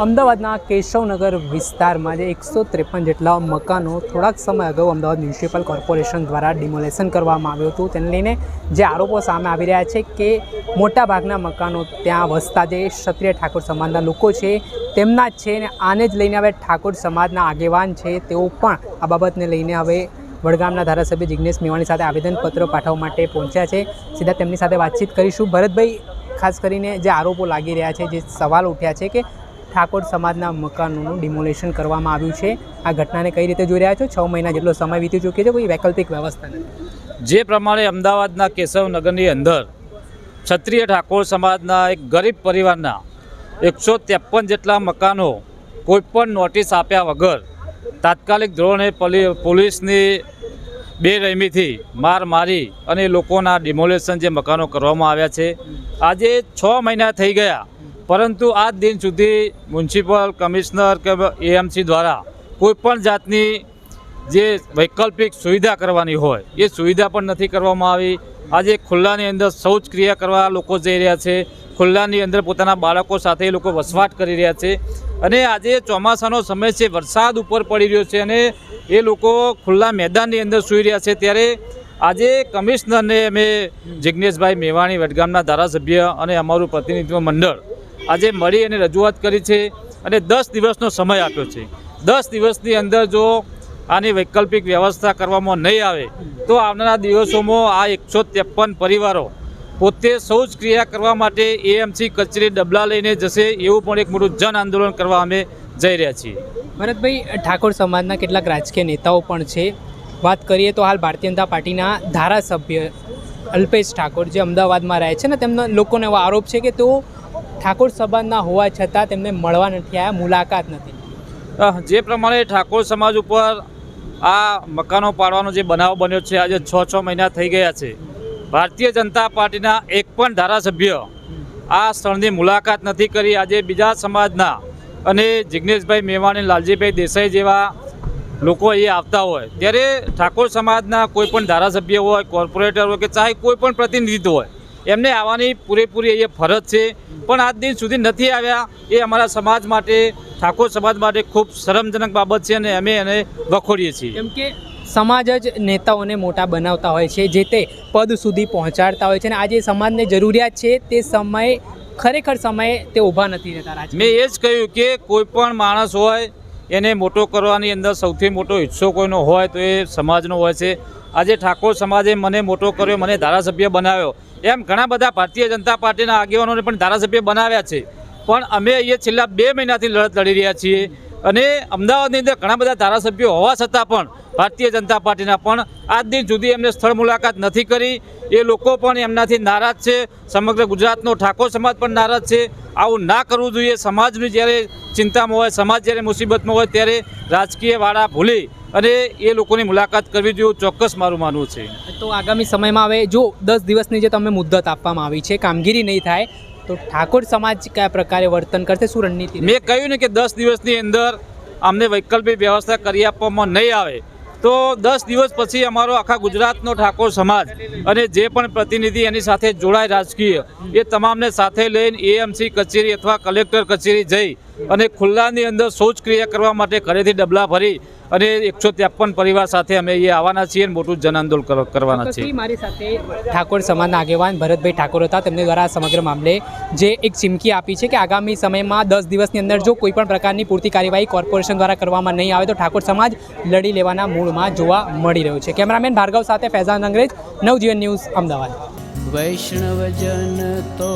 અમદાવાદના કેશવનગર વિસ્તારમાં જે એકસો ત્રેપન જેટલા મકાનો થોડાક સમય અગાઉ અમદાવાદ મ્યુનિસિપલ કોર્પોરેશન દ્વારા ડિમોલેશન કરવામાં આવ્યું હતું. તેને લઈને જે આરોપો સામે આવી રહ્યા છે કે મોટાભાગના મકાનો ત્યાં વસતા જે ક્ષત્રિય ઠાકોર સમાજના લોકો છે, તેમના જ છે અને આને જ લઈને હવે ઠાકોર સમાજના આગેવાન છે તેઓ પણ આ બાબતને લઈને હવે વડગામના ધારાસભ્ય જિજ્ઞેશ મેવાણી સાથે આવેદનપત્ર પાઠવવા માટે પહોંચ્યા છે. સીધા તેમની સાથે વાતચીત કરીશું. ભરતભાઈ, ખાસ કરીને જે આરોપો લાગી રહ્યા છે, જે સવાલ ઉઠ્યા છે કે ઠાકોર સમાજના મકાનોનું ડિમોલેશન કરવામાં આવ્યું છે. આ ઘટનાને કઈ રીતે જોઈ રહ્યા છો? છ મહિના જેટલો સમય વીતી ચૂક્યો છે, કોઈ વૈકલ્પિક વ્યવસ્થા જે પ્રમાણે અમદાવાદના કેશવનગરની અંદર ક્ષત્રિય ઠાકોર સમાજના એક ગરીબ પરિવારના એકસો ત્રેપન જેટલા મકાનો કોઈપણ નોટિસ આપ્યા વગર તાત્કાલિક ધોરણે પોલી- પોલીસની બેરહેમીથી માર મારી અને લોકોના ડિમોલેશન જે મકાનો કરવામાં આવ્યા છે. આજે છ મહિના થઈ ગયા. પરંતુ આજ દિન સુધી મ્યુનિસિપલ કમિશનર કે એએમસી દ્વારા કોઈપણ જાતની જે વૈકલ્પિક સુવિધા કરવાની હોય, એ સુવિધા પણ નથી કરવામાં આવી. આજે ખુલ્લાની અંદર શૌચ ક્રિયા કરવા લોકો જઈ રહ્યા છે. ખુલ્લાની અંદર પોતાના બાળકો સાથે લોકો વસવાટ કરી રહ્યા છે. અને આજે ચોમાસાનો સમય છે, વરસાદ ઉપર પડી રહ્યો છે અને એ લોકો ખુલ્લા મેદાનની અંદર સૂઈ રહ્યા છે. ત્યારે આજે કમિશનરને અમે જિજ્ઞેશભાઈ મેવાણી વડગામના ધારાસભ્ય અને અમારું પ્રતિનિધિત્વ મંડળ આજે મળી અને રજૂઆત કરી છે અને દસ દિવસનો સમય આપ્યો છે. દસ દિવસની અંદર જો આની વૈકલ્પિક વ્યવસ્થા કરવામાં નહીં આવે, તો આવનારા દિવસોમાં આ એકસો ત્રેપન પરિવારો પોતે શૌચ ક્રિયા કરવા માટે એએમસી કચેરી ડબલા લઈને જશે એવું પણ એક મોટું જન આંદોલન કરવા અમે જઈ રહ્યા છીએ. ભરતભાઈ, ઠાકોર સમાજના કેટલાક રાજકીય નેતાઓ પણ છે. વાત કરીએ તો હાલ ભારતીય જનતા પાર્ટીના ધારાસભ્ય અલ્પેશ ઠાકોર જે અમદાવાદમાં રહે છે ને, તેમનો લોકોનો એવો આરોપ છે કે તેઓ ઠાકોર સમાજના હોવા છતાં તેમને મળવા નથી આવ્યા મુલાકાત નથી. જે પ્રમાણે ઠાકોર સમાજ ઉપર આ મકાનો પાડવાનો જે બનાવ બન્યો છે, આજે છ છ મહિના થઈ ગયા છે. ભારતીય જનતા પાર્ટીના એક પણ ધારાસભ્ય આ સ્થળની મુલાકાત નથી કરી. આજે બીજા સમાજના અને જિજ્ઞેશભાઈ મેવાણી, લાલજીભાઈ દેસાઈ જેવા લોકો અહીંયા આવતા હોય. ત્યારે ઠાકોર સમાજના કોઈ પણ ધારાસભ્ય હોય, કોર્પોરેટર હોય કે ચાહે કોઈ પણ પ્રતિનિધિત્વ હોય એમને આવવાની પૂરેપૂરી એ ફરજ છે. પણ આજ દિન સુધી નથી આવ્યા. એ અમારા સમાજ માટે ઠાકોર સમાજ માટે ખૂબ શરમજનક બાબત છે અને અમે એને વખોડીએ છીએ. કેમ કે સમાજ જ નેતાઓને મોટા બનાવતા હોય છે જે તે પદ સુધી પહોંચાડતા હોય છે અને આજે સમાજને જરૂરિયાત છે તે સમયે ખરેખર સમયે તે ઊભા નથી રહેતા મેં એ જ કહ્યું કે કોઈ પણ માણસ હોય એને મોટો કરવાની અંદર સૌથી મોટો હિસ્સો કોઈનો હોય તો એ સમાજનો હોય છે. આજે ઠાકોર સમાજે મને મોટો કર્યો મને ધારાસભ્ય બનાવ્યો. એમ ઘણા બધા ભારતીય જનતા પાર્ટીના આગેવાનોને પણ ધારાસભ્ય બનાવ્યા છે. પણ અમે અહીંયા છેલ્લા બે મહિનાથી લડત લડી રહ્યા છીએ. અને અમદાવાદની અંદર ઘણા બધા ધારાસભ્યો હોવા છતાં પણ ભારતીય જનતા પાર્ટીના પણ આજ દિન સુધી એમને સ્થળ મુલાકાત નથી કરી. એ લોકો પણ એમનાથી નારાજ છે. સમગ્ર ગુજરાતનો ઠાકોર સમાજ પણ નારાજ છે. આવું ના કરવું જોઈએ. સમાજની જ્યારે ચિંતામાં હોય, સમાજ જ્યારે મુસીબતમાં હોય ત્યારે રાજકીય વાળા ભૂલી અને એ લોકોની મુલાકાત કરવી જોઈએ ચોક્કસ મારું માનવું છે. તો આગામી સમયમાં હવે જો દસ દિવસની જે તમને મુદ્દત આપવામાં આવી છે, કામગીરી નહીં થાય તો ઠાકોર સમાજ કયા પ્રકારે વર્તન કરશે? શું રણનીતિ મેં કહ્યું ને કે દસ દિવસની અંદર અમને વૈકલ્પિક વ્યવસ્થા કરી આપવામાં નહીં આવે. તો દસ દિવસ પછી અમારો આખા ગુજરાતનો ઠાકોર સમાજ અને જે પણ પ્રતિનિધિ એની સાથે જોડાય રાજકીય, એ તમામને સાથે લઈને એએમસી કચેરી અથવા કલેક્ટર કચેરી જઈ અને ખુલ્લાની અંદર શૌચક્રિયા કરવા માટે ઘરેથી ડબલા ભરી અને એકસો ત્રેપન પરિવાર સાથે અમે એ આવવાના છીએ અને મોટું જન આંદોલન કરવાના છીએ. મારી સાથે ઠાકોર સમાજના આગેવાન ભરતભાઈ ઠાકોર હતા. તેમને દ્વારા સમગ્ર મામલે જે એક ચીમકી આપી છે કે આગામી સમયમાં દસ દિવસની અંદર જો કોઈ પણ પ્રકારની પૂરતી કાર્યવાહી કોર્પોરેશન દ્વારા કરવામાં નહીં આવે તો ઠાકોર સમાજ લડી લેવાના મૂળમાં જોવા મળી રહ્યો છે. કેમેરામેન ભાર્ગવ સાથે ફૈઝાન અંગ્રેજ નવજીવન ન્યૂઝ અમદાવાદ. વૈષ્ણવજન તો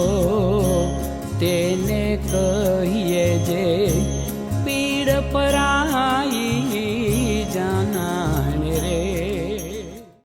તેને કહીએ જે પીડ પર